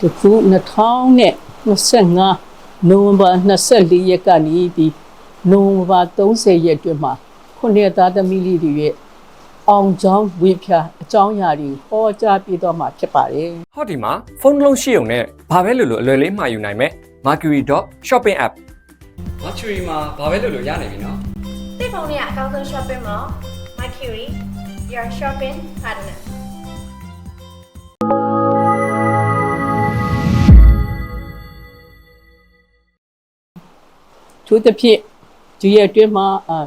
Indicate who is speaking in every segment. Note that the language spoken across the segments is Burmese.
Speaker 1: တခု2025နိုဝင်ဘာ24ရက်ကနေပြီးနိုဝင်ဘာ30ရက်အတွင်းမှာခုနှစ်သားသမီးလေးတွေရဲ့အောင်ချောင်းဝိဖြာအကြောင်းအရာတွေဟောကြားပြတော့မှာဖြစ်ပါတယ်
Speaker 2: ဟောဒီမှာဖုန်းတစ်လုံးရှိုံနဲ့ဘာပဲလို့လို့အလွယ်လေးမှာယူနိုင်မဲ့ Mercury.shopping app Mercury မှာဘာပဲလို့လို့ရနိုင်ပြီနော်
Speaker 3: သိဖုန်းနဲ့အကောင့်ဆုံး shopping mall Mercury your shopping partner
Speaker 1: သူတစ်ဖြစ်ဒီရက်အတွင်းမှာအာ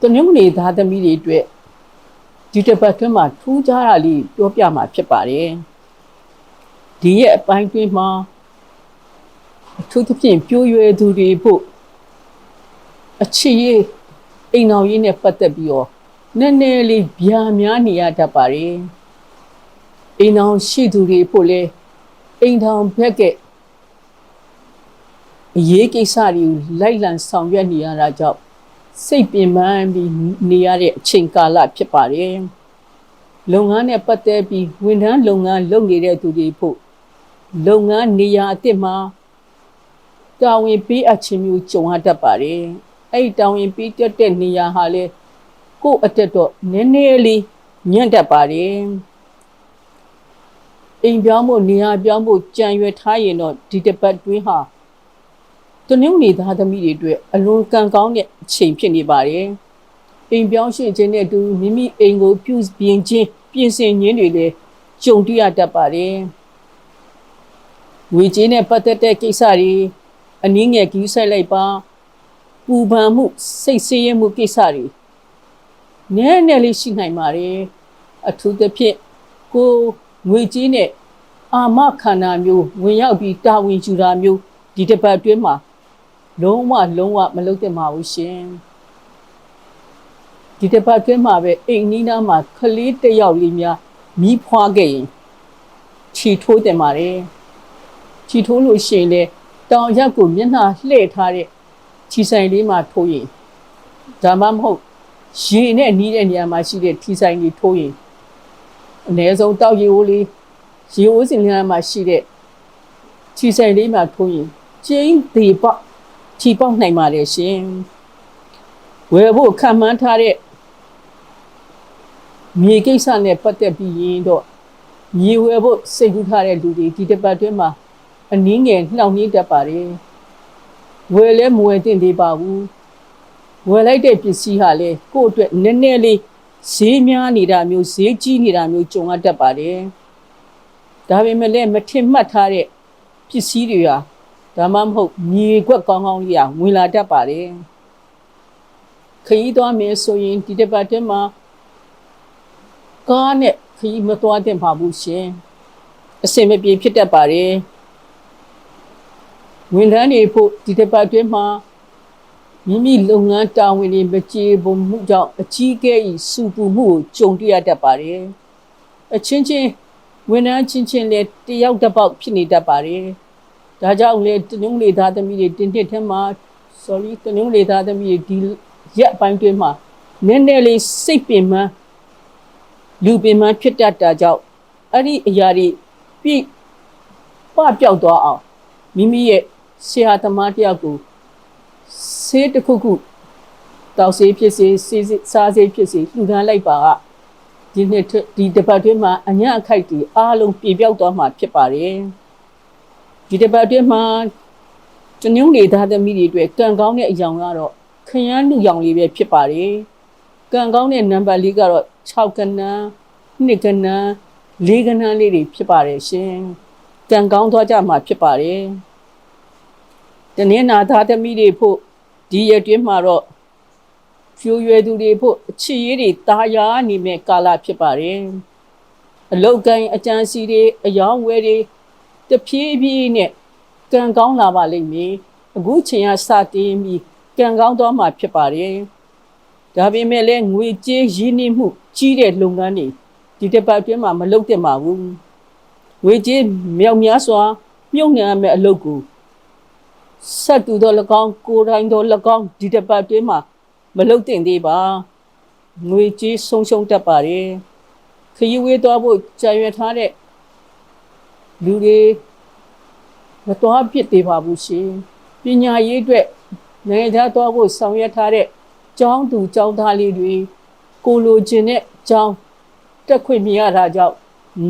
Speaker 1: တနင်္ဂနွေသားသမီးတွေအတွက်ဒီတစ်ပတ်အတွင်းမှာထူးခြားတာလေးပြောပြမှာဖြစ်ပါတယ်ဒီရက်အပိုင်းအတွင်းမှာအထူးသဖြင့်ပြိုးရွယ်သူတွေဖို့အချစ်ရေးအိမ်တော်ရေးနဲ့ပတ်သက်ပြီးတော့နည်းနည်းလေးဗျာများနေရတတ်ပါတယ်အိမ်တော်ရှိသူတွေဖို့လေအိမ်တော်ဘက်က အရေးကိစ္စတွေကိုလိုက်လံဆောင်ရွက်နေရတာကြောင့်စိတ်ပင်ပန်းပြီးနေရတဲ့အချိန်ကာလဖြစ်ပါတယ်။လုပ်ငန်းနဲ့ပတ်သက်ပြီးဝန်ထမ်းလုပ်ငန်းလုပ်နေတဲ့သူတွေဖို့လုပ်ငန်းနေရာအသစ်မှာတာဝန်ပေးအပ်ခြင်းမျိုးကြုံရတတ်ပါတယ်။အဲ့ဒီတာဝန်ပေးတတ်တဲ့နေရာဟာလေကိုယ့်အတက်တော့နည်းနည်းလေးညံ့တတ်ပါတယ်။အိမ်ပြောင်းဖို့နေရာပြောင်းဖို့ကြံရွယ်ထားရင်တော့ဒီတစ်ပတ်တွင်းဟာ တနင်္ဂနွေသားသမီးတွေအတွက်အလွန်ကံကောင်းတဲ့အချိန်ဖြစ်နေပါတယ်။အိမ်ပြောင်းရှင်းခြင်းနဲ့အတူမိမိအိမ်ကိုပြုပြင်ခြင်းပြင်ဆင်ခြင်းတွေလည်းကြုံတွေ့ရတတ်ပါတယ်။ဝေကြီးနဲ့ပတ်သက်တဲ့ကိစ္စတွေအနည်းငယ်ကြီးဆိုင်လိုက်ပါပူပန်မှုစိတ်ဆင်းရဲမှုကိစ္စတွေနည်းနည်းလေးရှိနိုင်ပါတယ်။အထူးသဖြင့်ကိုငွေကြီးနဲ့အာမခန္ဓာမျိုးဝင်ရောက်ပြီးတာဝန်ယူတာမျိုးဒီတစ်ပတ်အတွင်းမှာ လုံးဝလုံးဝမလုပ်သင့်ပါဘူးရှင်ဒီတစ်ပတ်အတွင်းမှာပဲအိမ်နီးနားမှာခလေးတစ်ယောက်လေးများမိဖွားခဲ့ရင်ခြီထိုးတင်ပါတယ်ခြီထိုးလို့ရှိရင်လေတောင်ရက်ကိုမျက်နှာလှည့်ထားတဲ့ခြီဆိုင်လေးမှာထိုးရင်ဒါမှမဟုတ်ရေနဲ့နီးတဲ့နေရာမှာရှိတဲ့ထီဆိုင်လေးထိုးရင်အ ਨੇ ဆုံးတောက်ရေအိုးလေးရေအိုးစင်လေးမှာရှိတဲ့ခြီဆိုင်လေးမှာထိုးရင်ကျင်းသေးပေါက် ခြီပေါက်နိုင်ပါတယ်ရှင်ဝယ်ဖို့ခံမှန်းထားတဲ့မြေကိစ္စနဲ့ပတ်သက်ပြီးရင်တော့မြေဝယ်ဖို့စိတ်ကူးထားတဲ့လူတွေဒီတစ်ပတ်အတွင်းမှာအနည်းငယ်နှောင့်နှေးတတ်ပါတယ်ဝယ်လဲမဝယ်သင့်သေးပါဘူးဝယ်လိုက်တဲ့ပစ္စည်းဟာလေကိုယ့်အတွက်နည်းနည်းလေးဈေးများနေတာမျိုးဈေးကြီးနေတာမျိုးကြုံရတတ်ပါတယ်ဒါပေမဲ့လည်းမထင်မှတ်ထားတဲ့ပစ္စည်းတွေဟာ ဒါမှမဟုတ်မြေကွက်ကောင်းကောင်းလေးอ่ะဝင်လာတတ်ပါတယ်ခရီးသွားမယ်ဆိုရင်ဒီတစ်ပတ်တည်းမှာကားနဲ့ခရီးမသွားသင့်ပါဘူးရှင်အစင်မပြေဖြစ်တတ်ပါတယ်ဝန်ထမ်းတွေဖို့ဒီတစ်ပတ်အတွင်းမှာမိမိလုပ်ငန်းတာဝန်တွေမကျေပွန်မှုကြောင့်အကြီးအကဲဤစူပူမှုကိုကြုံတွေ့ရတတ်ပါတယ်အချင်းချင်းဝန်ထမ်းချင်းချင်းလည်းတယောက်တစ်ပေါက်ဖြစ်နေတတ်ပါတယ် ဒါကြောင့်လေတနင်္ဂနွေသားသမီးတွေတင်းတစ်ထဲမှာ sorry တနင်္ဂနွေသားသမီးတွေဒီရက်အပိုင်းတွင်းမှာနည်းနည်းလေးစိတ်ပင်ပန်းလူပင်ပန်းဖြစ်တတ်တာကြောင့်အဲ့ဒီအရာတွေပြိပပျောက်သွားအောင်မိမိရဲ့ဆရာသမားတယောက်ကိုဆေးတစ်ခုခုတောက်ဆေးဖြစ်စေစေးစားဆေးဖြစ်စေလှူဒန်းလိုက်ပါကဒီနှစ်ဒီတစ်ပတ်တွင်းမှာအညအခိုက်တွေအားလုံးပြပြောက်သွားမှာဖြစ်ပါတယ် ဒီတစ်ပတ်အတွင်းမှာတနင်္ဂနွေသားသမီးတွေအတွက်ကံကောင်းတဲ့အကြောင်းကတော့ခရမ်းလူရောင်လေးပဲဖြစ်ပါတယ်ကံကောင်းတဲ့နံပါတ်လေးကတော့6ကနန်း2ကနန်း4ကနန်းလေးတွေဖြစ်ပါတယ်ရှင်ကံကောင်းသွားကြမှာဖြစ်ပါတယ်တနင်္လာသားသမီးတွေဖို့ဒီရက်တွင်းမှာတော့ဖြိုးရွယ်သူတွေဖို့အချစ်ရေးတွေတာယာနေမဲ့ကာလဖြစ်ပါတယ်အလုတ်ကိုင်းအကြံစီတွေအယောင်းဝဲတွေ တဖြည်းဖြည်းနဲ့ကံကောင်းလာပါလိမ့်မယ်အခုချိန်ကစတင်ပြီးကံကောင်းသွားမှာဖြစ်ပါတယ်ဒါပေမဲ့လည်းငွေကြေးရင်းနှီးမှုကြီးတဲ့လုပ်ငန်းတွေဒီတစ်ပတ်အတွင်းမှာမလုပ်သင့်ပါဘူးငွေကြေးမြောက်များစွာ မြုပ်နှံရမယ့်အလုပ်ကိုဆက်တူတော့၎င်းကိုယ်တိုင်တော့၎င်းဒီတစ်ပတ်အတွင်းမှာမလုပ်သင့်သေးပါငွေကြေးဆုံးရှုံးတတ်ပါတယ်ခရီးဝေးသွားဖို့ကြံရွယ်ထားတဲ့ လူတွေမတော်ဖြစ်သေးပါဘူးရှင်ပညာရေးအတွက်နိုင်ငံခြားသွားဖို့ဆောင်ရွက်ထားတဲ့ကျောင်းသူကျောင်းသားလေးတွေကိုလိုချင်တဲ့ကျောင်းတက်ခွင့်မရတာကြောင့်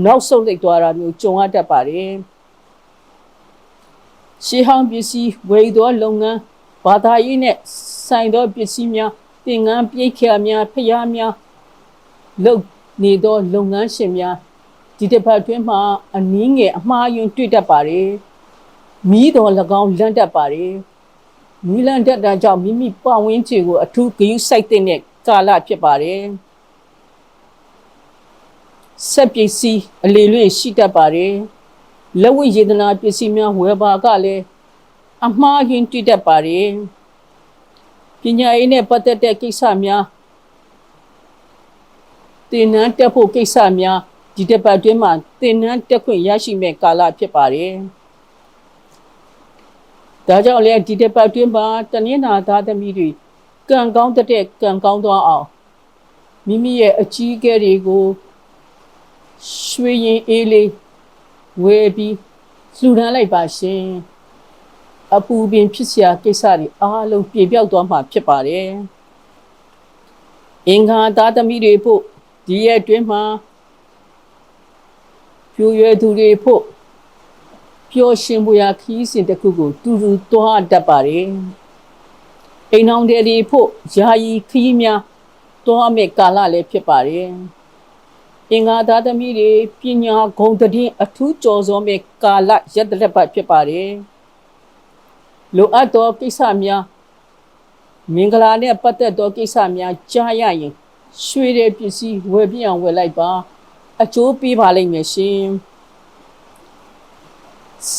Speaker 1: နောက်ဆုံးလိုက်သွားတာမျိုးကြုံရတတ်ပါတယ်ရှေးဟောင်းပစ္စည်းဝယ်သောလုပ်ငန်းဘာသာရေးနဲ့ဆိုင်သောပစ္စည်းများသင်္ကန်းပြိတ်ခါများဖျားများလုပ်နေသောလုပ်ငန်းရှင်များ ဒီတစ်ပတ်တွင်းမှာအနည်းငယ်အမှားယွင်းတွေ့တတ်ပါတယ်မီးတော်၎င်းလန့်တတ်ပါတယ်မီးလန့်တတ်တာကြောင့်မိမိပတ်ဝန်းကျင်ကိုအထူးဂရုစိုက်တဲ့ကာလဖြစ်ပါတယ်ဆက်ပစ္စည်းအလေလွင့်ရှိတတ်ပါတယ်လက်ဝိယေဒနာပစ္စည်းများဝယ်ပါကလည်းအမှားယွင်းတွေ့တတ်ပါတယ်ပညာရေးနဲ့ပတ်သက်တဲ့ကိစ္စများတင်နန်းတက်ဖို့ကိစ္စများ ဒီတစ်ပတ်အတွင်းမှာသင်တန်းတက်ခွင့်ရရှိမဲ့ကာလဖြစ်ပါတယ်။ဒါကြောင့်လည်းဒီတစ်ပတ်အတွင်းမှာတနင်္လာသားသမီးတွေကံကောင်းတဲ့ကံကောင်းသွားအောင်မိမိရဲ့အကြီးအကဲတွေကိုရွှေရင်အေးလေးဝယ်ပြီးလှူဒန်းလိုက်ပါရှင်။အပူပင်ဖြစ်စရာကိစ္စတွေအားလုံးပြေပြောက်သွားမှာဖြစ်ပါတယ်။အင်္ဂါသားသမီးတွေဖို့ဒီရက်အတွင်းမှာ ပြိုရွယ်သူတွေဖို့ပျော်ရွှင်မှုရာခီးစဉ်တစ်ခုကို တူတူသွားတတ်ပါတယ်အိမ်အောင်တွေဖို့ယာယီခီးများသွားမဲ့ကာလလည်းဖြစ်ပါတယ်အင်္ဂါသားသမီးတွေပညာဂုဏ်တည်အထူးကြော်စောမဲ့ကာလရက်တလက်ပတ်ဖြစ်ပါတယ်လိုအပ်သောကိစ္စများမင်္ဂလာနဲ့ပတ်သက်သောကိစ္စများကြားရရင်ရွှေတဲ့ပစ္စည်းဝယ်ပြအောင်ဝယ်လိုက်ပါ အကျိုးပေးပါလိမ့်မယ်ရှင်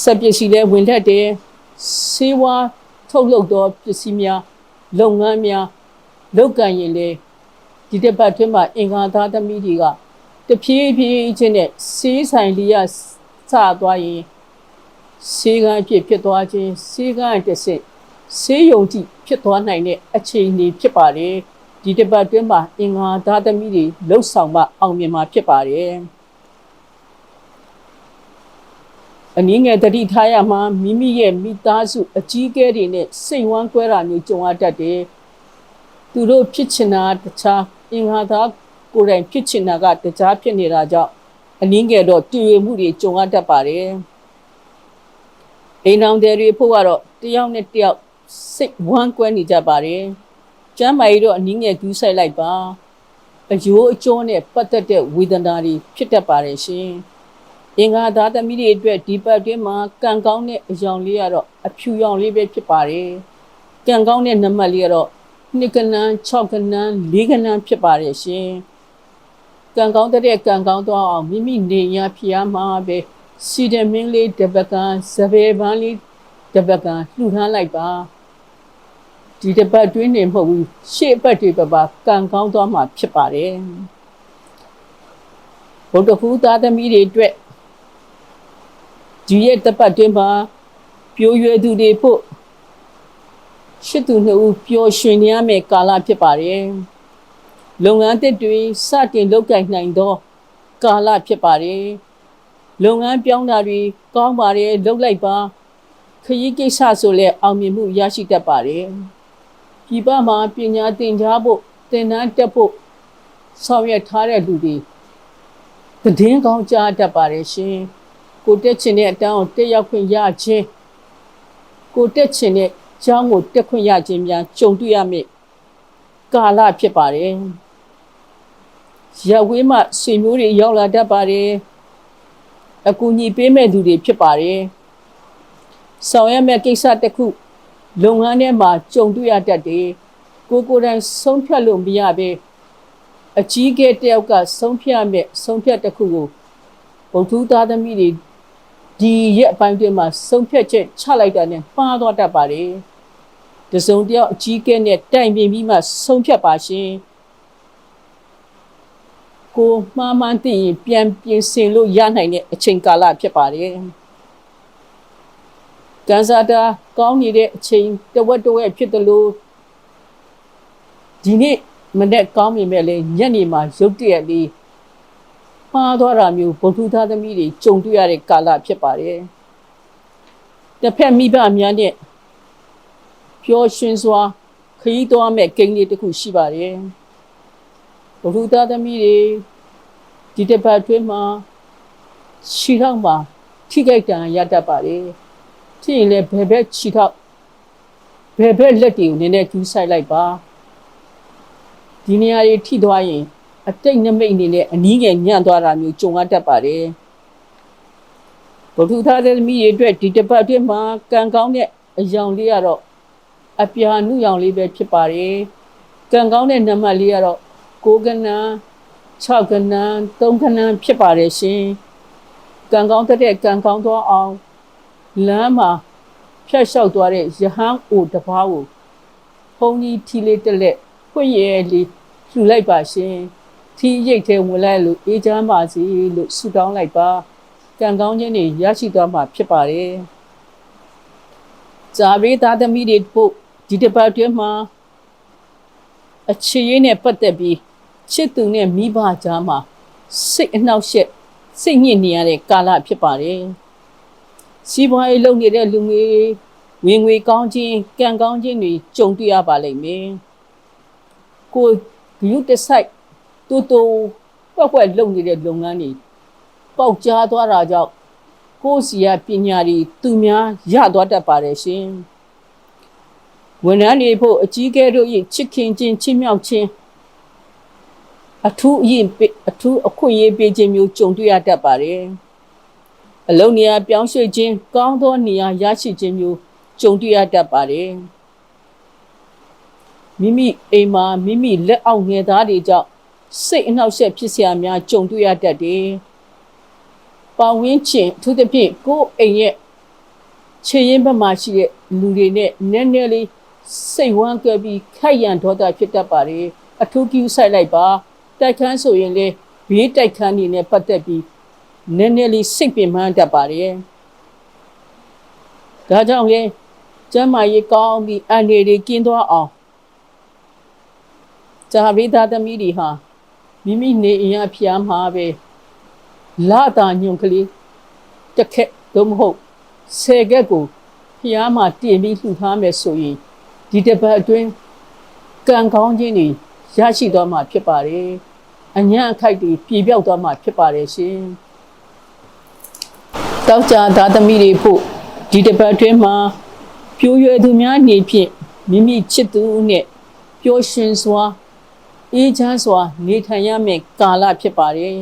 Speaker 1: စက်ပစ္စည်းလည်းဝင်ထက်တယ်စေဝါထုတ်လုပ်သောပစ္စည်းများလုပ်ငန်းများလုပ်ကံရင်လေဒီတစ်ပတ်တွင်းမှာအင်္ဂါသားသမီးတွေကတဖြည်းဖြည်းချင်းနဲ့စေးဆိုင်လျက်စသွားရင်စေကံဖြစ်ဖြစ်သွားခြင်းစေကံတစ်စစ်စေယုံကြည့်ဖြစ်သွားနိုင်တဲ့အခြေအနေဖြစ်ပါတယ် ဒီတစ်ပတ်တွင်းမှာအင်္ဂါသားသမီးတွေလှုပ်ဆောင်မှအောင်မြင်မှာဖြစ်ပါတယ်အနည်းငယ်တတိထားရမှာမိမိရဲ့မိသားစုအကြီးအကဲတွေနဲ့စိတ်ဝမ်းကွဲတာမျိုးကြုံရတတ်တယ်သူတို့ဖြစ်ချင်တာတခြားအင်္ဂါသားကိုယ်တိုင်ဖြစ်ချင်တာကတခြားဖြစ်နေတာကြောင့်အနည်းငယ်တော့တည်ရမှုတွေကြုံရတတ်ပါတယ်အိမ်အောင်တွေဖို့ကတော့တယောက်နဲ့တယောက်စိတ်ဝမ်းကွဲနေကြပါတယ် ကျမ်းမာရေးတော့အနည်းငယ်ကူးဆိုင်လိုက်ပါအယိုးအကျော်နဲ့ပတ်သက်တဲ့ဝေဒနာတွေဖြစ်တတ်ပါတယ်ရှင်အင်္ဂါသားသမီးတွေအတွက်ဒီပတ်တွင်းမှာကံကောင်းတဲ့အယောင်လေးကတော့အဖြူရောင်လေးပဲဖြစ်ပါတယ်ကံကောင်းတဲ့နံပါတ်လေးကတော့နှစ်ကနန်း6ကနန်း4ကနန်းဖြစ်ပါတယ်ရှင်ကံကောင်းတဲ့ကံကောင်းတော့အောင်မိမိနေရဖျားမှာပဲစီဒမင်းလေးတပကံစပယ်ပန်းလေးတပကံလှူထားလိုက်ပါ ဒီတစ်ပတ်တွင်းနေမဟုတ်ဘူးရှေ့ပတ်တွေပပကံကောင်းသွားမှာဖြစ်ပါတယ်ဘုဒ္ဓဖူးသားသမီးတွေအတွက်ဒီရဲ့တစ်ပတ်တွင်းမှာပြိုးရွယ်သူတွေဖို့ရှစ်သူနှစ်ဦးပျော်ရွှင်နေရမယ့်ကာလဖြစ်ပါတယ်လုပ်ငန်းသစ်တွေစတင်လုပ်ကိုင်နိုင်သောကာလဖြစ်ပါတယ်လုပ်ငန်းပြောင်းတာတွေကောင်းပါတယ်လုပ်လိုက်ပါခရီးကိစ္စဆိုလဲအောင်မြင်မှုရရှိတတ်ပါတယ် ပြည်ပမှာပညာသင်ကြားဖို့သင်တန်းတက်ဖို့ဆောင်ရွက်ထားတဲ့လူတွေသတင်းကောင်းကြားတတ်ပါတယ်ရှင်ကိုတက်ချင်တဲ့အတန်းကိုတက်ရောက်ခွင့်ရခြင်းကိုတက်ချင်တဲ့ကျောင်းကိုတက်ခွင့်ရခြင်းများကြုံတွေ့ရမယ့်ကာလဖြစ်ပါတယ်ရဝေးမှဆွေမျိုးတွေရောက်လာတတ်ပါတယ်အကူအညီပေးမဲ့သူတွေဖြစ်ပါတယ်ဆောင်ရွက်မဲ့ကိစ္စတစ်ခု လုပ်ငန်းထဲမှာကြုံတွေ့ရတတ်တယ်ကိုကိုယ်တိုင်ဆုံးဖြတ်လို့မရပဲအကြီးကဲတယောက်ကဆုံးဖြတ်မဲ့ဆုံးဖြတ်တစ်ခုကိုဗုဒ္ဓသားသမီးတွေဒီရက်အပိုင်းတွင်မှာဆုံးဖြတ်ချက်ချလိုက်တာနဲ့မှားသွားတတ်ပါတယ်တစုံတယောက်အကြီးကဲနဲ့တိုင်ပင်ပြီးမှဆုံးဖြတ်ပါရှင်ကိုမှားမှန်းသိရင်ပြန်ပြင်ဆင်လို့ရနိုင်တဲ့အချိန်ကာလဖြစ်ပါတယ် ကန်စာတာကောင်းနေတဲ့အချိန်တဝက်တဝက်ဖြစ်တယ်လို့ဒီနေ့မနေ့ကောင်းမြင်မဲ့လေညနေမှာရုတ်တရက်လေးမှားသွားတာမျိုးဗုဒ္ဓသားသမီးတွေကြုံတွေ့ရတဲ့ကာလဖြစ်ပါတယ်တစ်ဖက်မိဘများနဲ့ပျော်ရွှင်စွာခရီးသွားမဲ့ကိန်းလေးတစ်ခုရှိပါတယ်ဗုဒ္ဓသားသမီးတွေဒီတစ်ပတ်အတွင်းမှာခြေထောက်မှာထိခိုက်တန်ရတတ်ပါတယ် ထိရင်လည်းဘယ်ဘက်ခြေထောက်ဘယ်ဘက်လက်တွေကိုနည်းနည်းကျူးဆိုင်လိုက်ပါဒီနေရာတွေထိသွားရင် အတိတ်နမိတ်အနေနဲ့အနည်းငယ်ညံ့သွားတာမျိုးကြုံရတတ်ပါတယ်ဗုဒ္ဓသားသမီးတွေအတွက်ဒီတစ်ပတ်အတွင်းမှာကံကောင်းတဲ့အယောင်လေးကတော့အပြာနုရောင်လေးပဲဖြစ်ပါတယ်ကံကောင်းတဲ့နံပါတ်လေးကတော့6ကနန်း6ကနန်း3ကနန်းဖြစ်ပါတယ်ရှင်ကံကောင်းတဲ့ကံကောင်းသွားအောင် လမ်းမှာဖြတ်လျှောက်သွားတဲ့ယဟန်အိုတစ်ပါးကိုဘုန်းကြီးထီလေးတက်လက်ဖွင့်ရဲလေးလှူလိုက်ပါရှင်ထီရိတ်ထဲဝင်လိုက်လို့အေးချမ်းပါစေလို့ဆုတောင်းလိုက်ပါကံကောင်းခြင်းတွေရရှိသွားမှာဖြစ်ပါတယ်ဇာဘေးသားသမီးတွေဖို့ဒီတစ်ပတ်အတွင်းမှာအခြေရင်းနဲ့ပတ်သက်ပြီးချစ်သူနဲ့မိဘကြားမှာစိတ်အနှောက်အယှက်စိတ်ညစ်နေရတဲ့ကာလဖြစ်ပါတယ် စီးပွားရေးလုပ်နေတဲ့လူငယ်ဝင်ငွေကောင်းခြင်းကံကောင်းခြင်းတွေကြုံတွေ့ရပါလိမ့်မယ်ကိုဂရုတစိုက်တူတူပွက်ပွက်လုပ်နေတဲ့လုပ်ငန်းတွေပေါက်ကြားသွားတာကြောင့်ကိုယ်စီရပညာတွေသူများရသွားတတ်ပါတယ်ရှင်ဝန်ထမ်းတွေဖို့အကြီးအကဲတို့၏ချစ်ခင်ခြင်းချစ်မြောက်ခြင်းအထူးအရင်ပေးအထူးအခွင့်အရေးပေးခြင်းမျိုးကြုံတွေ့ရတတ်ပါတယ် အလုံနေရာပြောင်းရွှေ့ခြင်းကောင်းသောနေရာရရှိခြင်းမျိုးကြုံတွေ့ရတတ်ပါတယ်မိမိအိမ်မှာမိမိလက်အောက်ငယ်သားတွေကြောင့်စိတ်အနှောက်အယှက်ဖြစ်စရာများကြုံတွေ့ရတတ်တယ်ပတ်ဝန်းကျင်အထူးသဖြင့်ကိုယ်အိမ်ရဲ့ခြေရင်းဘက်မှာရှိတဲ့လူတွေနဲ့နည်းနည်းလေးစိတ်ဝမ်းကွယ်ပြီးခိုက်ရန်ဒေါသဖြစ်တတ်ပါလေအထူးကူးဆိုင်လိုက်ပါတိုက်ခန်းဆိုရင်လေဘေးတိုက်ခန်းနေနဲ့ပတ်သက်ပြီး နည်းနည်းလေးစိတ်ပင်ပန်းတတ်ပါတယ်။ဒါကြောင့်လေကျမ်းမာရေးကောင်းပြီးအန္တရာယ်တွေကင်းသွားအောင်ဇာဘိသားသမီးတွေဟာမိမိနေအိမ်အဖျားမှာပဲလာတာညွန်ကလေးတစ်ခက်သို့မဟုတ်ဆယ်ခက်ကိုဖျားမှာတင်ပြီးလှူထားမယ်ဆိုရင်ဒီတစ်ပတ်အတွင်းကံကောင်းခြင်းတွေရရှိသွားမှာဖြစ်ပါတယ်အညံ့အခိုက်တွေပြေပြောက်သွားမှာဖြစ်ပါတယ်ရှင် တောက်ကြသားသမီးတွေဖို့ဒီတစ်ပတ်အတွင်းမှာပြိုးရွယ်သူများနေဖြင့်မိမိချစ်သူနဲ့ပျော်ရွှင်စွာအေးချမ်းစွာ နေထိုင်ရမယ့်ကာလဖြစ်ပါတယ်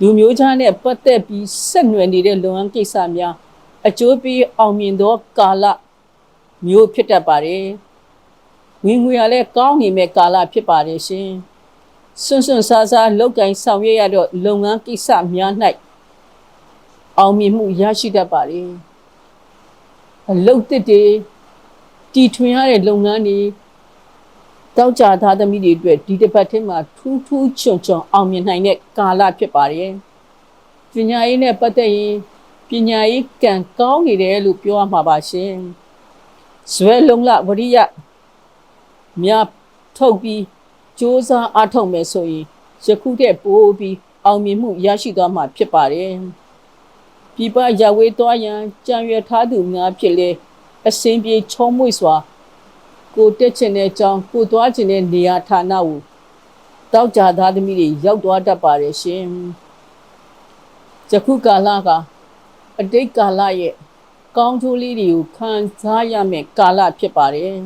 Speaker 1: လူမျိုးခြားနဲ့ပတ်သက်ပြီးဆက်နွယ်နေတဲ့လုပ်ငန်းကိစ္စများအကျိုးပေးအောင်မြင်သောကာလမျိုးဖြစ်တတ်ပါတယ်ဝင်ငွေရလဲကောင်းနေမဲ့ကာလဖြစ်ပါတယ်ရှင်စွန့်စွန့်စားစားလောက်ကင်ဆောင်ရွက်ရတော့လုပ်ငန်းကိစ္စများ၌ အောင်မြင်မှုရရှိတတ်ပါတယ်အလုပ်တစ်တွေတီထွင်ရတဲ့လုပ်ငန်းတွေတောက်ကြသားသမီးတွေအတွက်ဒီတစ်ပတ်ထဲမှာထူးထူးချွန်ချွန်အောင်မြင်နိုင်တဲ့ကာလဖြစ်ပါတယ်။ပညာရေးနဲ့ပတ်သက်ရင်ပညာရေးကံကောင်းနေတယ်လို့ပြောရမှာပါရှင်။ဇွဲလုံးလဝရိယမြထုတ်ပြီးစ조사အားထုတ်မယ်ဆိုရင်ယခုတည်းပိုးပြီးအောင်မြင်မှုရရှိသွားမှာဖြစ်ပါတယ်။ ပြပရဝေးသွားရန်ကြံရွယ်ထားသူများဖြစ်လေအစင်ပြေချုံးမွေ့စွာ ကိုတက်ချင်တဲ့အကြောင်းကိုသွားချင်တဲ့နေရာဌာနကိုတောက်ကြသားသမီးတွေရောက်သွားတတ်ပါတယ်ရှင်။ယခုကာလကအတိတ်ကာလရဲ့ကောင်းကျိုးလေးတွေကိုခံစားရမယ့်ကာလဖြစ်ပါတယ်။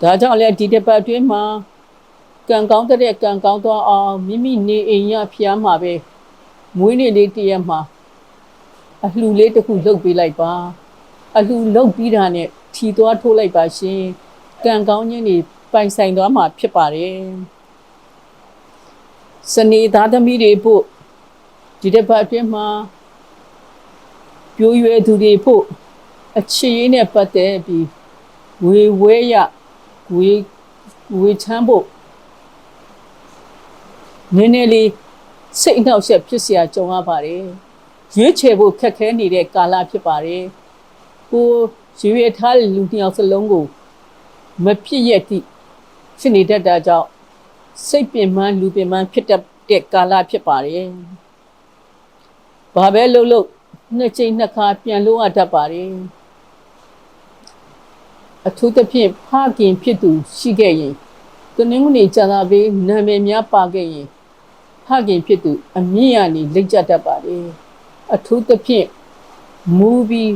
Speaker 1: ဒါကြောင့်လည်းဒီတစ်ပတ်အတွင်းမှာကံကောင်းတဲ့ကံကောင်းသွားအောင်မိမိနေအိမ်ရဖျားမှာပဲ မွေးနေ့လေးတရက်မှာအလှလေးတစ်ခုလုပ်ပေးလိုက်ပါအလှလုပ်ပြီးတာနဲ့ထီသွားထိုးလိုက်ပါရှင်ကံကောင်းခြင်းတွေပိုင်ဆိုင်သွားမှာဖြစ်ပါတယ်စနေသားသမီးတွေဖို့ဒီတစ်ပတ်အတွင်းမှာပြိုးရွယ်သူတွေဖို့အခြေရင်းနဲ့ပတ်သက်ပြီးဝေဝဲရဝေဝေချမ်းဖို့နည်းနည်းလေး စိတ်အနှောက်အယှက်ဖြစ်เสียကြုံရပါတယ်ရွေးချယ်ဖို့ခက်ခဲနေတဲ့ကာလဖြစ်ပါတယ်ကိုရွေးရထားတဲ့လူနှစ်ယောက်စလုံးကိုမဖြစ်ရသည့်ဖြစ်နေတတ်တာကြောင့်စိတ်ပင်ပန်းလူပင်ပန်းဖြစ်တတ် တဲ့ကာလဖြစ်ပါတယ်။ဘာပဲလုပ်လို့နှစ်ချိန်နှစ်ခါပြန်လို့ရတတ်ပါတယ်။အထူးသဖြင့်ဖခင်ဖြစ်သူရှိခဲ့ရင်တနင်္ဂနွေကြာသာပေးနာမည်များပါခဲ့ရင် ဖခင်ဖြစ်သူအမြင့်ရနေလက်ကျတတ်ပါတယ်။အထူးသဖြင့်မူပြီး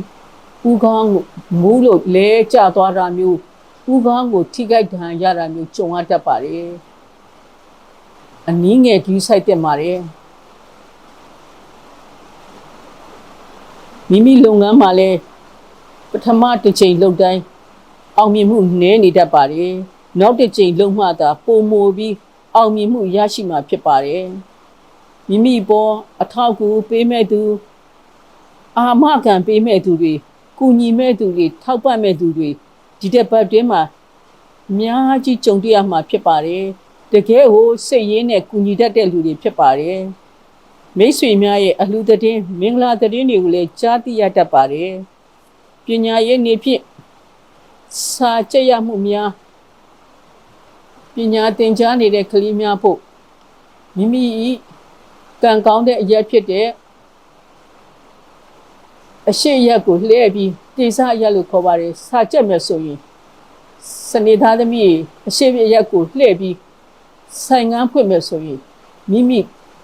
Speaker 1: ဦးခေါင်းကိုမူးလို့လဲကျသွားတာမျိုးဦးခေါင်းကိုထိခိုက်ဒဏ်ရာရတာမျိုးကြုံရတတ်ပါတယ်။အနည်းငယ်ကြီးဆိုင်တက်ပါတယ်။မိမိလုပ်ငန်းမှာလည်းပထမတစ်ချိန်လုပ်တိုင်းအောင်မြင်မှုနည်းနေတတ်ပါတယ်။နောက်တစ်ချိန်လုပ်မှသာပုံမူပြီး အောင်မြင်မှုရရှိမှာဖြစ်ပါတယ်။မိမိပေါ်အထောက်အကူပေးမဲ့သူအာမခံပေးမဲ့သူတွေကူညီမဲ့သူတွေထောက်ပံ့မဲ့သူတွေဒီတစ်ပတ်တွင်းမှာအများကြီးကြုံတွေ့ရမှာဖြစ်ပါတယ်တကယ်ကိုစိတ်ရင်းနဲ့ကူညီတတ်တဲ့လူတွေဖြစ်ပါတယ်မိတ်ဆွေများရဲ့အလှူသတင်းမင်္ဂလာသတင်းတွေကိုလည်းကြားသိရတတ်ပါတယ်ပညာရေးနေဖြင့်စာကြက်ရမှုများ ပညာသင်ကြားနေတဲ့ကလေးများဖို့မိမိဤကံကောင်းတဲ့အရက်ဖြစ်တဲ့အရှိရက်ကိုလှည့်ပြီးတေစာရက်လို့ခေါ်ပါတယ်စာကြက်မယ်ဆိုရင်စနေသားသမီးအရှိရက်ကိုလှည့်ပြီးဆိုင်ငန်းဖွင့်မယ်ဆိုရင်မိမိ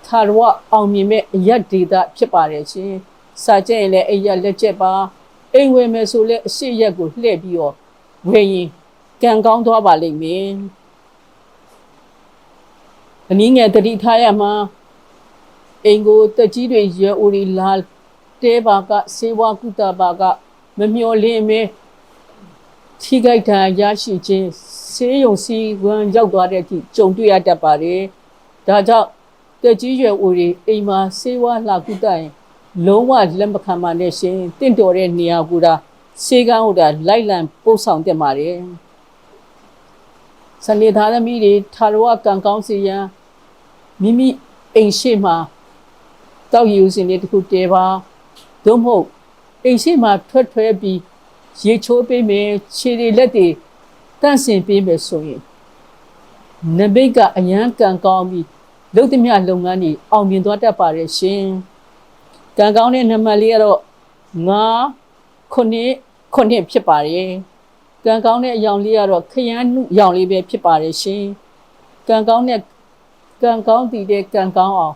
Speaker 1: သာရဝအောင်မြင်မဲ့အရက်ဒေတာဖြစ်ပါတယ်ရှင်စာကြက်ရင်လည်းအရက်လက်ချက်ပါအိမ်ဝယ်မယ်ဆိုလည်းအရှိရက်ကိုလှည့်ပြီးတော့ဝယ်ရင်ကံကောင်းသွားပါလိမ့်မယ် အနည်းငယ်တတိထားရမှာအင်ကိုတက်ကြီးတွေရဲဦးရီလာတဲပါကစေဝကုတပါကမမျော်လင့်မဲထိခိုက်တာရရှိခြင်းဆေးရုံစီဝမ်းရောက်သွားတဲ့အထိကြုံတွေ့ရတတ်ပါတယ်။ဒါကြောင့်တက်ကြီးရွယ်ဦးတွေအိမ်မှာဆေးဝါးလာကုတရင်လုံးဝလက်မခံပါနဲ့ရှင်တင့်တော်တဲ့နေရာကူတာဆေးကန်းဟိုတာလိုက်လံပို့ဆောင်တက်ပါတယ်။ စနေသားသမီးတွေထာရဝကံကောင်းစီရန်မိမိအိမ်ရှိမှာတောက်ယူစင်လေးတစ်ခုတဲပါသို့မဟုတ်အိမ်ရှိမှာထွက်ထွဲပြီးရေချိုးပေးမယ်ခြေတွေလက်တွေတန့်စင်ပေးမယ်ဆိုရင်နမိတ်ကအယံကံကောင်းပြီးလုပ်သမျှလုပ်ငန်းတွေအောင်မြင်သွားတတ်ပါတယ်ရှင်ကံကောင်းတဲ့နံပါတ်လေးကတော့9ခုနှစ်ခုနှစ်ဖြစ်ပါတယ် ကံကောင်းတဲ့အယောင်လေးကတော့ခရမ်းနုအယောင်လေးပဲဖြစ်ပါတယ်ရှင်ကံကောင်းတဲ့ကံကောင်းတည်တဲ့ကံကောင်းအောင်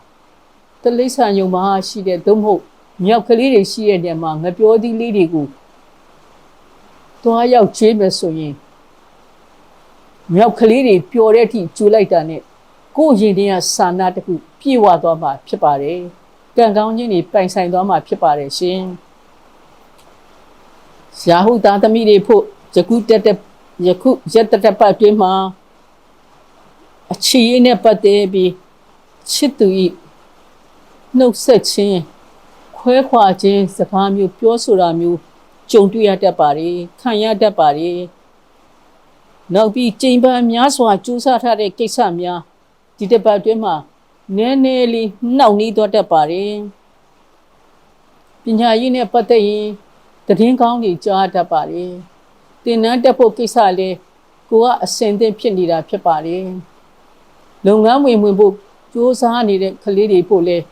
Speaker 1: တလိษံယုံမှာရှိတဲ့သို့မဟုတ်မြောက်ကလေးတွေရှိတဲ့နေရာမှာငပြောသီးလေးတွေကိုသွားရောက်ချေးမယ်ဆိုရင်မြောက်ကလေးတွေပျော်တဲ့အထိကျူလိုက်တာနဲ့ကိုယ့်ရင်ထဲကစာနာတစ်ခုပြေဝသွားမှာဖြစ်ပါတယ်။ကံကောင်းခြင်းတွေပိုင်ဆိုင်သွားမှာဖြစ်ပါတယ်ရှင်။ရာဟုသားသမီးတွေဖို့ ယခုတက်တက်ယခုရက်တက်တက်ပတ်တွင်းမှာအချီးနဲ့ပတ်သက်ပြီးချစ်သူဤနှုတ်ဆက်ခြင်းခွဲခွာခြင်းစကားမျိုးပြောဆိုတာမျိုးကြုံတွေ့ရတတ်ပါတယ်ခံရတတ်ပါတယ်နောက်ပြီးကြိမ်ပန်းများစွာကြိုးစားထားတဲ့ကိစ္စများဒီတစ်ပတ်အတွင်းမှာနည်းနည်းလေးနှောက်နှီးသွားတတ်ပါတယ်ပညာရေးနဲ့ပတ်သက်ရင်သတင်းကောင်းတွေကြားတတ်ပါတယ် သင်တန်းတက်ဖို့ကိစ္စလေးကိုကအစင်သင့်ဖြစ်နေတာဖြစ်ပါတယ်လုပ်ငန်းဝင်ဝင်ဖို့စူးစမ်းနေတဲ့ကလေးတွေဖို့လည်း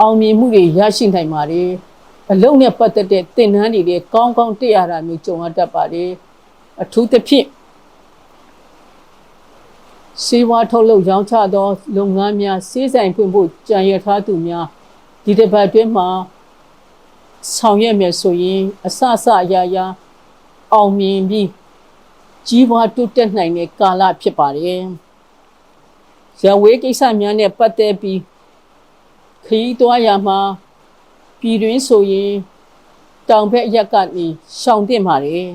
Speaker 1: အောင်မြင်မှုတွေရရှိနိုင်ပါတယ်အလုံးနဲ့ပတ်သက်တဲ့သင်တန်းတွေလည်းကောင်းကောင်းတက်ရတာမျိုးကြုံရတတ်ပါတယ်အထူးသဖြင့်စေဝါထုတ်လုပ်ရောင်းချသောလုပ်ငန်းများစေးဆိုင်ဖွင့်ဖို့ကြံရထားသူများဒီတစ်ပတ်တွင်းမှာ ဆောင်ရွက်မယ်ဆိုရင်အစအစအရာရာအောင်မြင်ပြီးကြီးပွားတိုးတက်နိုင်တဲ့ကာလဖြစ်ပါတယ်။ရဝေးကိစ္စများနဲ့ပတ်သက်ပြီးခရီးသွားရမှာပြည်တွင်းဆိုရင်တောင်ဘက်ရက်ကနေရှောင်တင်ပါတယ်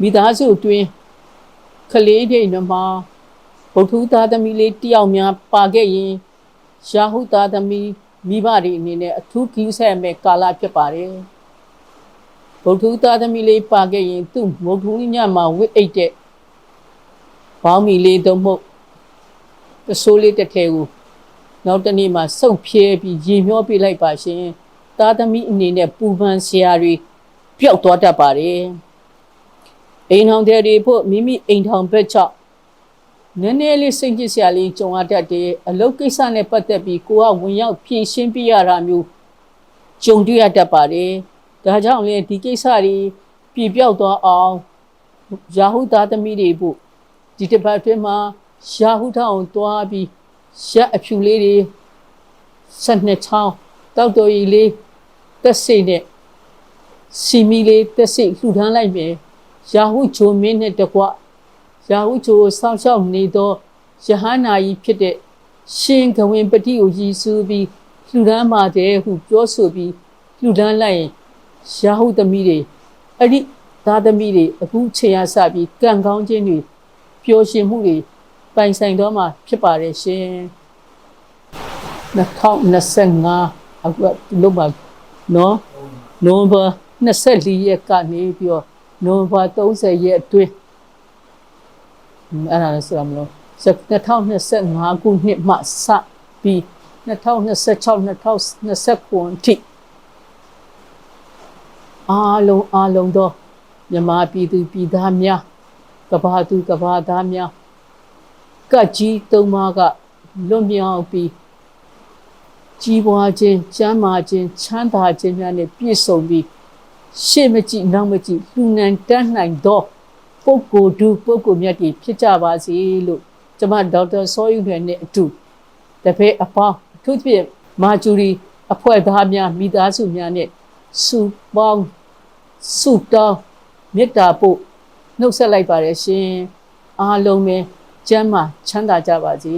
Speaker 1: မိသားစုအတွင်းကလေးတွေနမှာဗုဒ္ဓသားသမီးလေးတယောက်များပါခဲ့ရင်ရာဟုသားသမီး မိဘတွေအနေနဲ့အထူးကြီးဆက်မဲ့ကာလဖြစ်ပါတယ်ဗုဒ္ဓသားသမီးလေးပါခဲ့ရင်သူ့မုတ်ထူးညမှာဝိအိတ်တဲ့ဘောင်းမီလေးတော့မဟုတ်တဆိုးလေးတစ်ထဲကိုနောက်တနေ့မှာစုပ်ဖြဲပြီးရေမျောပြလိုက်ပါရှင်သားသမီးအနေနဲ့ပူပန်ဆရာတွေပျောက်သွားတတ်ပါတယ်အိမ်ထောင်တဲ့တွေဖို့မိမိအိမ်ထောင်ဘက်ချ နည်းနည်းလေးစိတ်ကြည်စရာလေးကြုံရတတ်တယ်အလုပ်ကိစ္စနဲ့ပတ်သက်ပြီးကိုကဝင်ရောက်ဖြည့်ရှင်းပြရတာမျိုးကြုံတွေ့ရတတ်ပါတယ်ဒါကြောင့်လေဒီကိစ္စတွေပြပြောက်သွားအောင်ယာဟုသားသမီးတွေဖို့ဒီတစ်ပတ်အတွင်းမှာယာဟုထောင်သွားပြီးရက်အဖြူလေးတွေဆက်နှစ်ချောင်းတောက်တော်ကြီးလေးတက်စိတ်နဲ့စီမီလေးတက်စိတ်လှူဒန်းလိုက်မယ်ယာဟုဂျိုမင်းနဲ့တကွ ရာဟုချိုကိုစောင့်ရှောက်နေသောယဟန္နာကြီးဖြစ်တဲ့ရှင်ကဝင်ပတိကိုရည်စူးပြီးလှူဒန်းပါတယ်ဟုပြောဆိုပြီးလှူဒန်းလိုက်ရင်ရာဟုသမီးတွေအဲ့ဒီသားသမီးတွေအခုချိန်ရစပြီးကံကောင်းခြင်းတွေပျော်ရွှင်မှုတွေပိုင်ဆိုင်တော့မှာဖြစ်ပါတယ်ရှင်2025အခုလုံးပါနော်နိုဝင်ဘာ24ရက်ကနေပြီးတော့နိုဝင်ဘာ30ရက်အတွင်း အဲ့ဒါလည်းဆိုရမလို့2025ခုနှစ်မှစပြီး2026 2029ထိအားလုံးအားလုံးသောမြန်မာပြည်သူပြည်သားများကဘာသူကဘာသားများကတ်ကြီးသုံးပါးကလွတ်မြောက်ပြီးကြီးပွားခြင်းကျမ်းမာခြင်းချမ်းသာခြင်းများနဲ့ပြည့်စုံပြီးရှေ့မကြည့်နောက်မကြည့်လူနံတန်းနိုင်သော ပုဂ္ဂိုလ်ဒုပုဂ္ဂိုလ်မြတ်တွေဖြစ်ကြပါစေလို့ကျွန်မဒေါက်တာစောယူနယ်နဲ့အတူတပည့်အပေါင်းအထူးသဖြင့်မာဂျူရီအဖွဲ့သားများမိသားစုများနဲ့စုပေါင်းစုတောင်းမေတ္တာပို့နှုတ်ဆက်လိုက်ပါတယ်ရှင်အားလုံးပဲကျမ်းမာချမ်းသာကြပါစေ